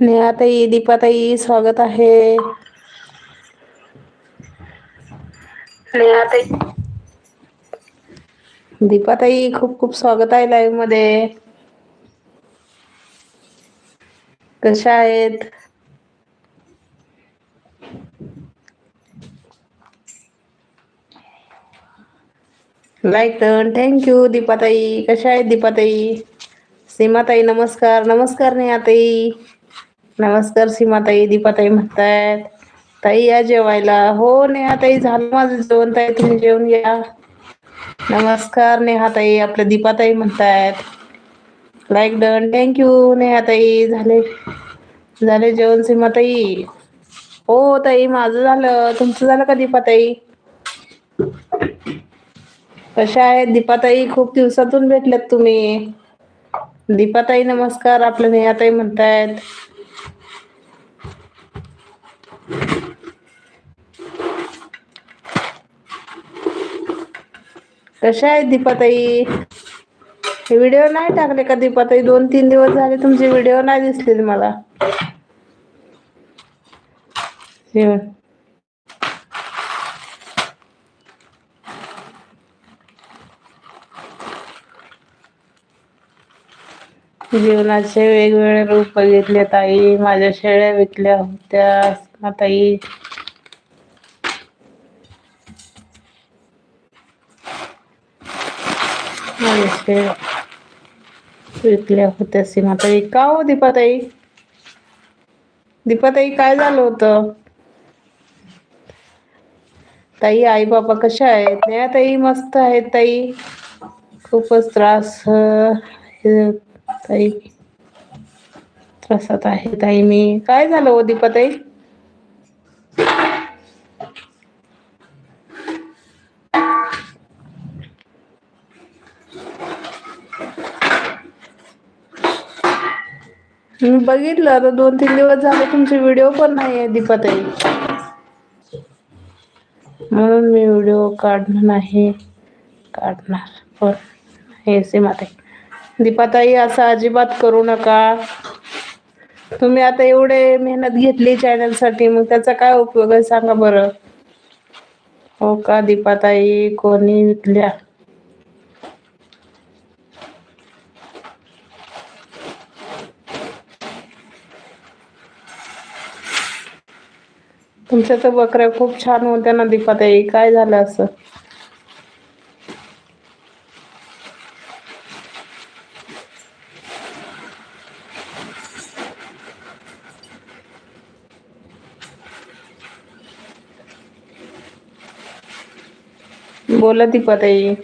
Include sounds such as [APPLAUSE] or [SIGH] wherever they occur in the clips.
नेहाताई दीपाताई स्वागत आहे. नेहाताई. दीपाताई खूप खूप स्वागत आहे लाईव्हमध्ये. कशा आहेत? लाईक थँक यू दीपाताई. कशा आहेत दीपाताई? सीमाताई नमस्कार. नमस्कार नेहाताई. नमस्कार सीमाताई दीपाताई म्हणतायत. ताई या जेवायला. हो नेहाताई झालं माझं जेवण. ताई तुम्ही जेवून या नमस्कार नेहाताई. आपल्या दीपाताई म्हणतायत. लाईक डन थँक्यू नेहाताई. झाले. झाले जेवण सीमाताई. हो ताई माझं झालं. तुमचं झालं का दीपाताई? कशा आहेत? दीपाताई खूप दिवसातून भेटल्यात तुम्ही. दीपाताई नमस्कार. आपल्या नेहाताई म्हणतायत. कशा आहेत दीपाताई? हे व्हिडिओ नाही टाकले का दीपाताई? दोन तीन दिवस झाले तुमचे व्हिडिओ नाही दिसले मला. जीवनाचे वेगवेगळे रूप बघितले ताई. माझ्या शेळ्या विकल्या होत्या ताई माझ्या विकल्या होत्या सीमाताई. का हो दीपाताई? दीपाताई काय झालं होतं? ताई आई बाबा कशा आहेत? नाही ताई मस्त आहेत ताई. खूपच त्रास ताई. त्रासात आहे ताई मी. काय झालं हो दीपाताई? मी बघितलं आता दोन तीन दिवस झाले तुमचे व्हिडिओ पण नाही आहे दीपाताई. म्हणून मी व्हिडिओ काढणार नाही काढणार पण. हे सीमाताई दीपाताई असं अजिबात करू नका. तुम्ही आता एवढे मेहनत घेतली चॅनलसाठी मग त्याचा काय उपयोग आहे सांगा बरं? हो का दीपाताई कोणी विकल्या तुमच्या तर बकऱ्या खूप छान होत्या ना दीपाताई. काय झालं असं? बोला दीपाताई.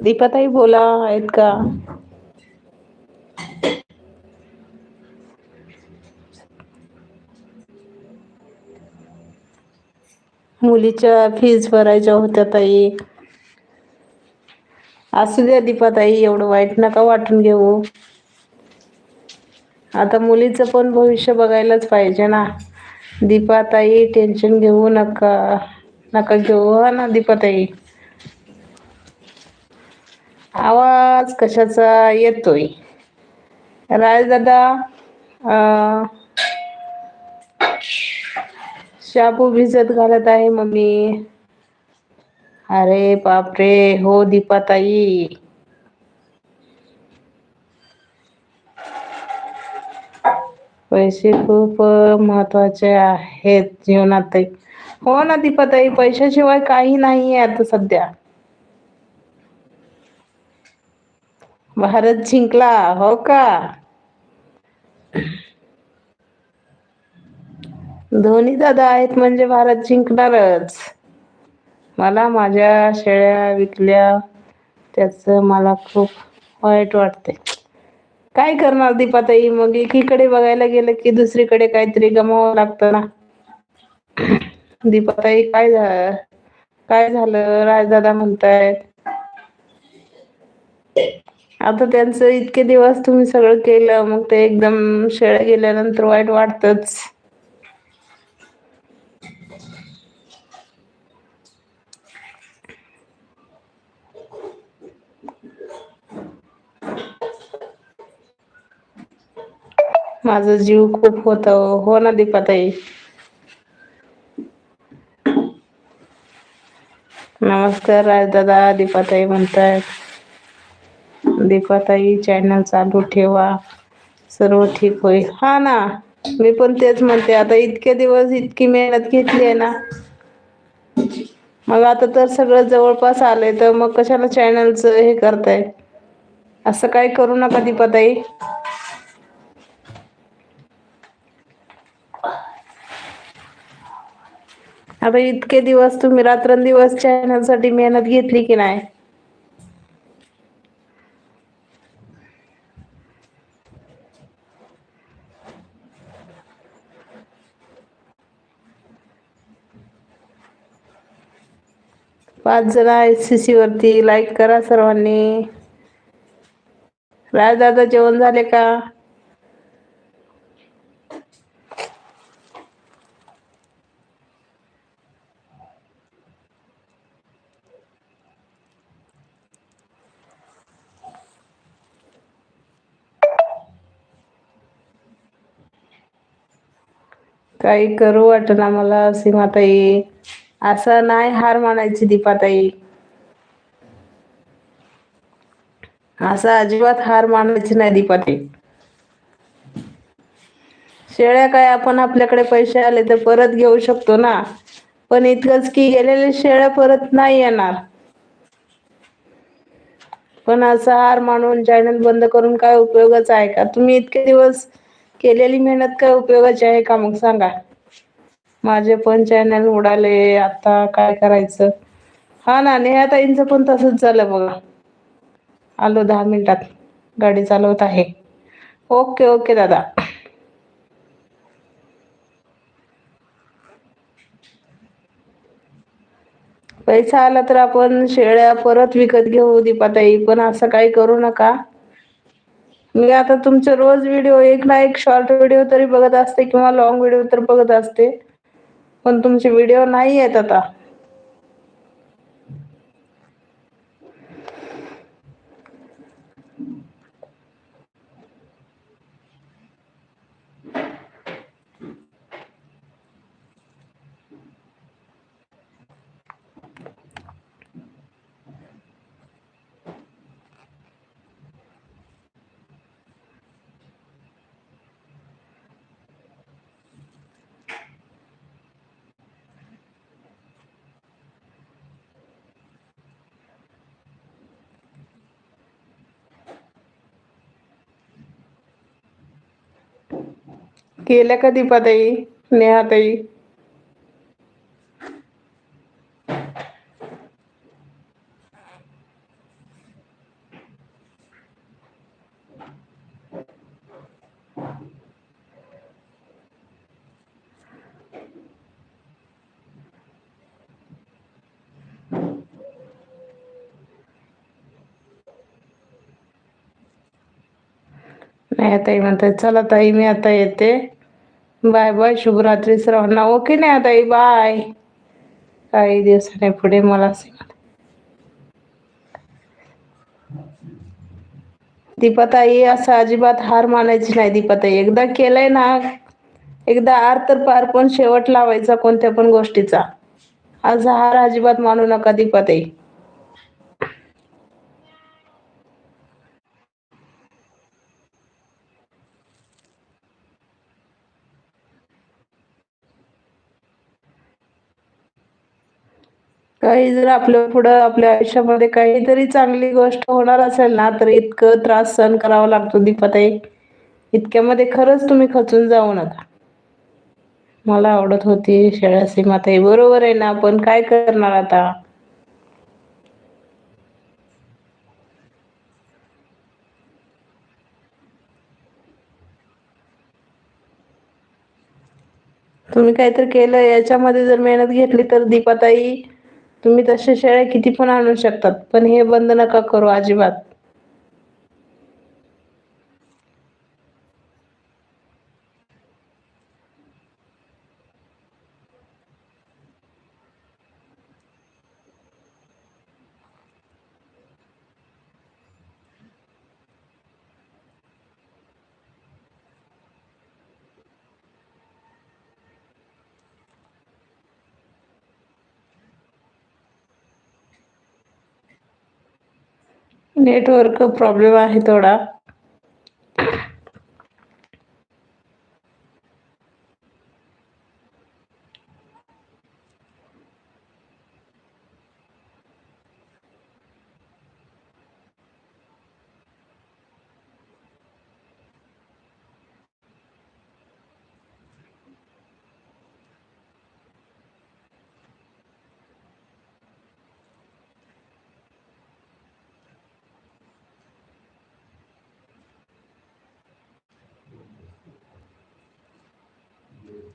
दीपाताई बोला आहेत का? मुलीच्या फीज भरायच्या होत्या ताई. असू द्या दीपाताई एवढं वाईट नका वाटून घेऊ. आता मुलीचं पण भविष्य बघायलाच पाहिजे ना. दीपाताई टेन्शन घेऊ नका नका घेऊ हा ना दीपाताई? आवाज कशाचा येतोय? राजदादा अं, शाबू भिजत घालत आहे मम्मी. अरे बापरे हो दीपाताई. पैसे खूप महत्त्वाचे आहेत जीवनात ताई. हो ना दीपाताई पैशाशिवाय काही नाही आहे आता सध्या. भारत जिंकला हो का? धोनी दादा आहेत म्हणजे भारत जिंकणारच. मला माझ्या शेळ्या विकल्या त्याचं मला खूप वाईट वाटते काय करणार दीपाताई? मग एकीकडे बघायला गेलं की दुसरीकडे काहीतरी गमावं लागतं ना. दीपाताई काय झालं काय झालं? राजदादा म्हणतायत आता त्यांचं इतके दिवस तुम्ही सगळं केलं मग ते एकदम शेळ गेल्यानंतर वाईट वाटतच. माझा जीव खूप होत हो. हो ना दीपाताई? नमस्कार राजदादा दीपाताई म्हणतायत. दीपाताई चॅनल चालू ठेवा. सर्व ठीक होईल. हा ना मी पण तेच म्हणते आता इतके दिवस इतकी मेहनत घेतली आहे ना. मग आता तर सगळं जवळपास आलंय तर मग कशाला चॅनलचं हे करताय? असं काय करू नका दीपाताई आता इतके दिवस तुम्ही रात्रंदिवस चॅनलसाठी मेहनत घेतली की नाही? पाच जण आहेत सी सी वरती. लाईक करा सर्वांनी. राजदादा जेवण झाले का? काही करू वाटना मला सीमाताई. असं नाही हार मानायची दीपाताई. असं अजिबात हार मानायची नाही दीपाताई. शेळ्या काय आपण आपल्याकडे पैसे आले तर परत घेऊ शकतो ना? पण इतकंच की गेलेले शेळ्या परत नाही येणार. पण असा हार मानून चॅनल बंद करून काय उपयोगच आहे का? तुम्ही इतके दिवस केलेली मेहनत काय उपयोगाची आहे का? मग सांगा. माझे पण चॅनल उडाले आता काय करायचं? हा ना नेहाताईंचं पण तसंच झालं बघा. आलो दहा मिनिटात. गाडी चालवत आहे. ओके ओके दादा. पैसा आला तर आपण शेळ्या परत विकत घेऊ दीपाताई. पण असं काही करू नका. मी आता तुमचे रोज व्हिडिओ एक ना एक शॉर्ट व्हिडिओ तरी बघत असते किंवा लॉंग व्हिडिओ तर बघत असते. पण तुमचे व्हिडिओ नाही आहेत आता. केल्या का दीपाताई नेहाताई नाही ताई म्हणतात चला ताई मी आता येते. बाय बाय शुभरात्री सर्वांना ओके नाही ताई बाय. काही दिवसाने पुढे मला दीपाताई असं अजिबात हार मानायची नाही दीपाताई. एकदा केलंय ना एकदा आर तर पार पण शेवट लावायचा कोणत्या पण गोष्टीचा. आज हार अजिबात मानू नका दीपाताई. काही जर आपल्या पुढं आपल्या आयुष्यामध्ये काहीतरी चांगली गोष्ट होणार असेल ना तर इतकं त्रास सहन करावा लागतो दीपाताई. इतक्यामध्ये खरंच तुम्ही खचून जाऊ नका. मला आवडत होती शेळासी माताई बरोबर आहे ना आपण काय करणार आता? तुम्ही काहीतरी केलं याच्यामध्ये जर मेहनत घेतली तर दीपाताई तुम्ही तसे शेळ्या किती पण आणू शकतात पण हे बंद नका करू अजिबात. नेटवर्क प्रॉब्लेम आहे थोडा.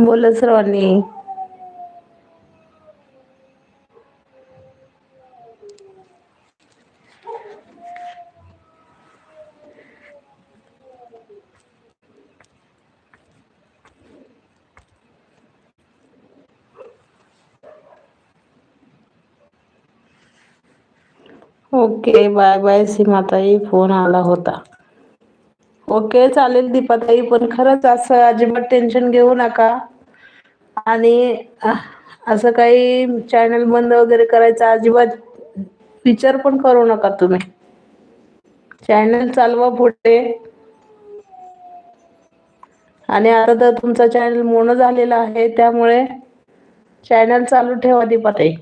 बोला सर्वांनी ओके बाय बाय सीमाताई. फ़ोन आला होता. ओके चालेल दीपाताई पण खरंच असं अजिबात टेन्शन घेऊ नका. आणि असं काही चॅनल बंद वगैरे करायचा अजिबात विचार पण करू नका तुम्ही. चॅनल चालवा पुढे. आणि आता तर तुमचा चॅनल मोन झालेला आहे त्यामुळे चॅनल चालू ठेवा दीपाताई.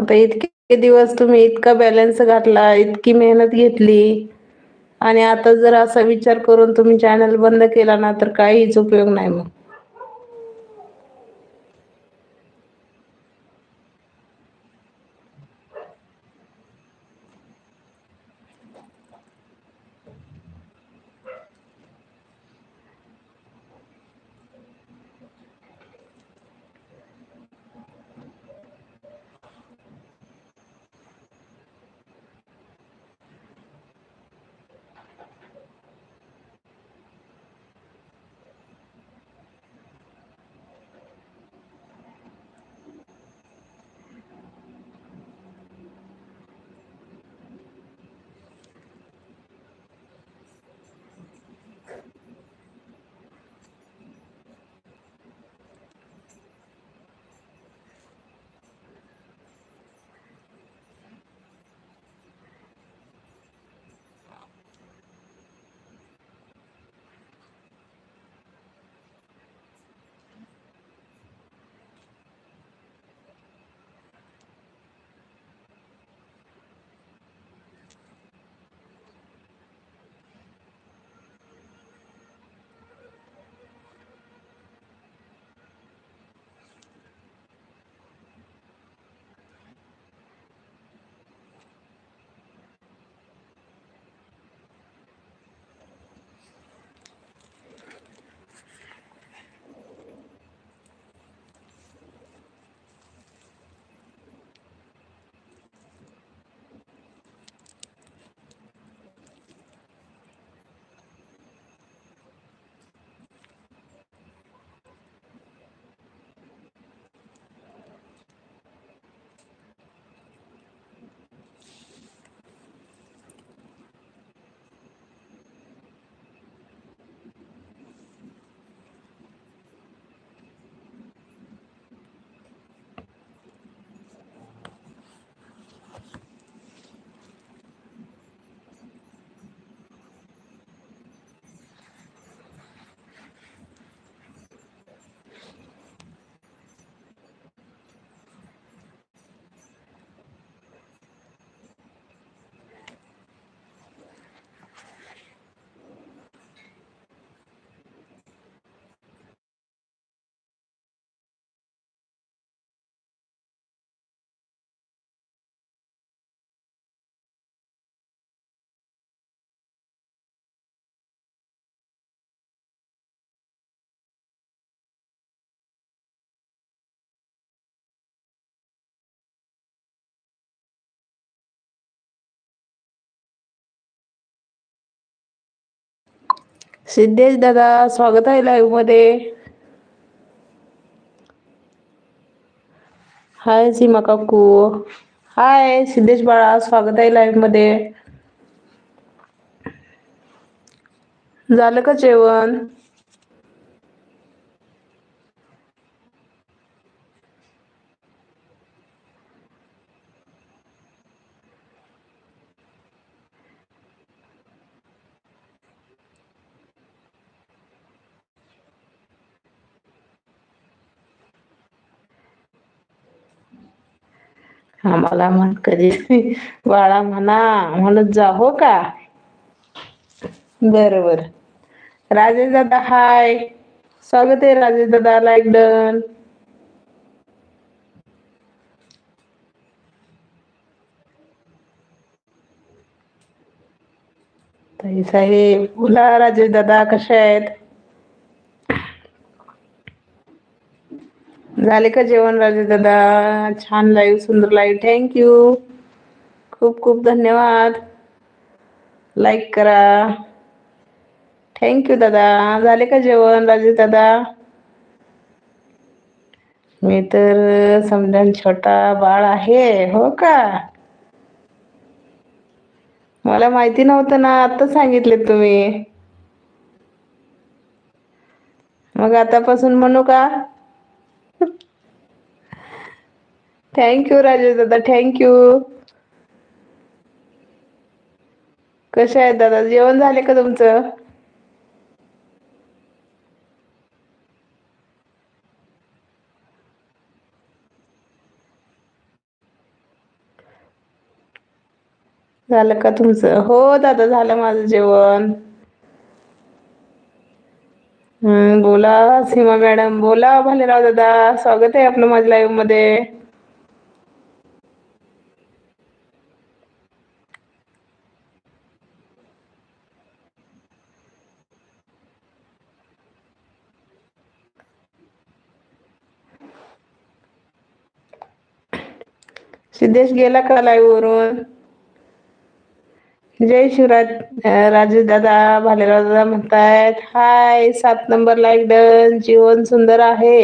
आता इतके दिवस तुम्ही इतका बॅलन्स घातला इतकी मेहनत घेतली. आणि आता जर असा विचार करून तुम्ही चॅनल बंद केला ना तर काहीच उपयोग नाही मग. सिद्धेश दादा स्वागत आहे लाईव्हमध्ये. हाय सीमा काकू. हाय सिद्धेश बाळा स्वागत आहे लाईव्हमध्ये. झालं का जेवण? आम्हाला म्हण कधी बाळा म्हणा म्हणत जा हो का? बर बर राजेश दादा हाय. स्वागत आहे राजेश दादाला एक डन ताई साहेब बोला राजेश दादा कसे आहेत? झाले का जेवण राजे दादा? छान लाईव्ह सुंदर लाईव्ह थँक यू खूप खूप धन्यवाद. लाईक करा. थँक यू दादा. झाले का जेवण राजे दादा? मी तर समजा छोटा बाळ आहे हो का? मला माहिती नव्हतं ना आता सांगितले तुम्ही. मग आतापासून म्हणू का? थँक्यू राजेश दादा. थँक्यू कसे आहेत दादा? जेवण झाले का तुमचं? झालं का तुमचं? हो दादा झालं माझं जेवण. हम्म बोला सीमा मॅडम. बोला भालेराव दादा. स्वागत आहे आपलं माझ्या लाईव्हमध्ये. सिद्धेश गेला का लाईव्हवरून जय शिवराज राजेश दादा भालेराव दादा म्हणतायत हाय सात नंबर लाईक डन जीवन सुंदर आहे.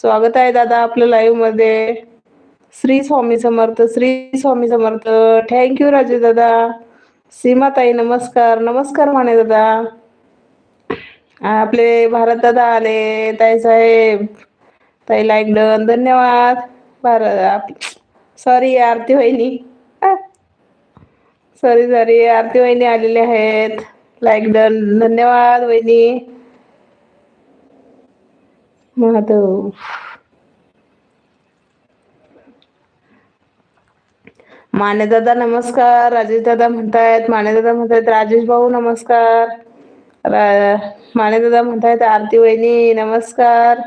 स्वागत आहे दादा आपल्या लाईव्हमध्ये. श्री स्वामी समर्थ श्री स्वामी समर्थ. थँक्यू राजे दादा. सीमाताई नमस्कार. नमस्कार माने दादा. आपले भारत दादा आले. ताई साहेब ताई लाईक डन धन्यवाद. भारत सॉरी आरती वहिनी. Sorry sorry. आरती वहिनी आलेले आहेत. लाईक डन धन्यवाद वहिनी. महादेव. माने दादा नमस्कार. राजेश दादा म्हणतायत. माने दादा म्हणतायत राजेश भाऊ नमस्कार. मानेदादा माने दादा म्हणतायत आरती वहिनी नमस्कार.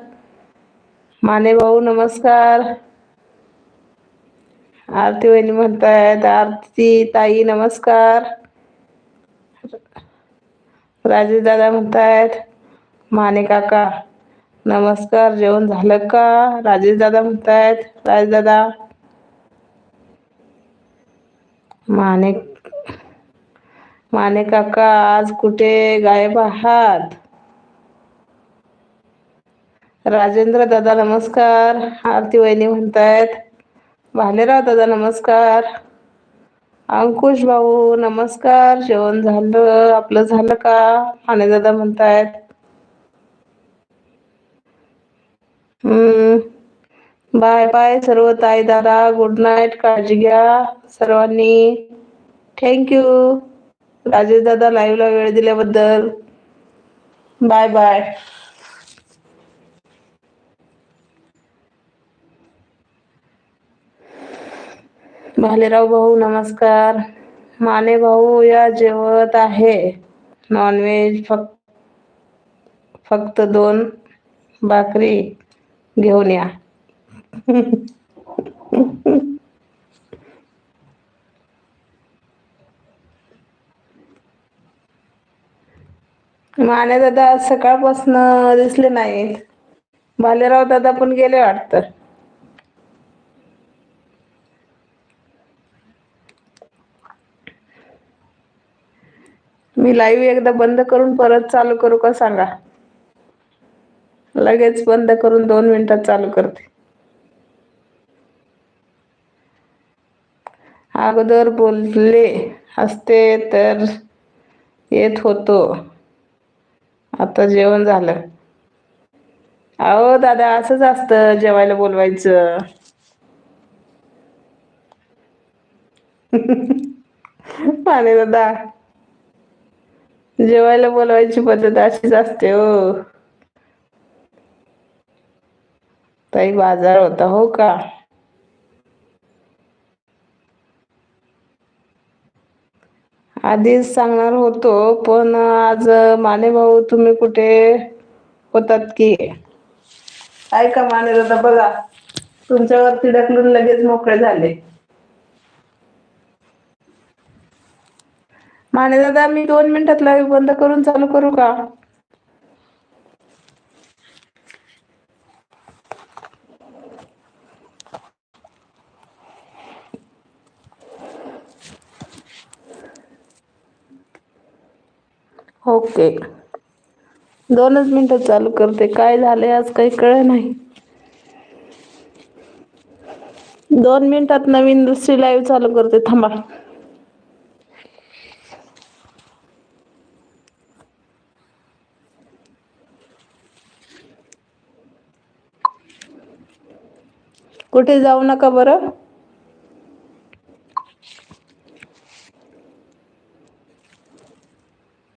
माने भाऊ नमस्कार. आरती वहिनी म्हणतायत आरती ताई नमस्कार. राजेश दादा म्हणतायत माने काका नमस्कार जेवण झालं का? राजेश दादा म्हणतायत राजेश दादा. माने माने काका आज कुठे गायब आहात? राजेंद्र दादा नमस्कार. आरती वहिनी म्हणतायत भालेराव दादा नमस्कार. अंकुश भाऊ नमस्कार. जेवण झालं? आपलं झालं का? माने दादा म्हणतायत. हम्म. बाय बाय सर्व ताई दादा. गुड नाईट काळजी घ्या सर्वांनी. थँक्यू राजेश दादा लाईव्हला वेळ दिल्याबद्दल. बाय बाय भालेराव भाऊ नमस्कार. माने भाऊ या जेवत आहे. नॉनव्हेज फक्त फक्त दोन भाकरी घेऊन या. माने दादा सकाळपासून दिसले नाहीत. भालेराव दादा पण गेले वाटतं. मी लाईव्ह एकदा बंद करून परत चालू करू का सांगा? लगेच बंद करून दोन मिनिटात चालू करते. अगोदर बोलले असते तर येत होतो. आता जेवण झालं. अहो दादा असंच असतं जेवायला बोलवायचं. [LAUGHS] पाणी दादा. जेवायला बोलवायची पद्धत अशीच असते हो. ताई बाजार होता हो का? आधीच सांगणार होतो पण आज माने भाऊ तुम्ही कुठे होतात की? ऐका माने दादा बघा. तुमच्यावर तिडकलून लगेच मोकळे झाले. माने दादा मी दोन मिनिटात लाईव्ह बंद करून चालू करू का? ओके. दोनच मिनिटं चालू करते. काय झाले आज काही कळ नाही. दोन मिनिटात नवीन दुसरी लाईव्ह चालू करते. थांबा. कुठे जाऊ नका बरं?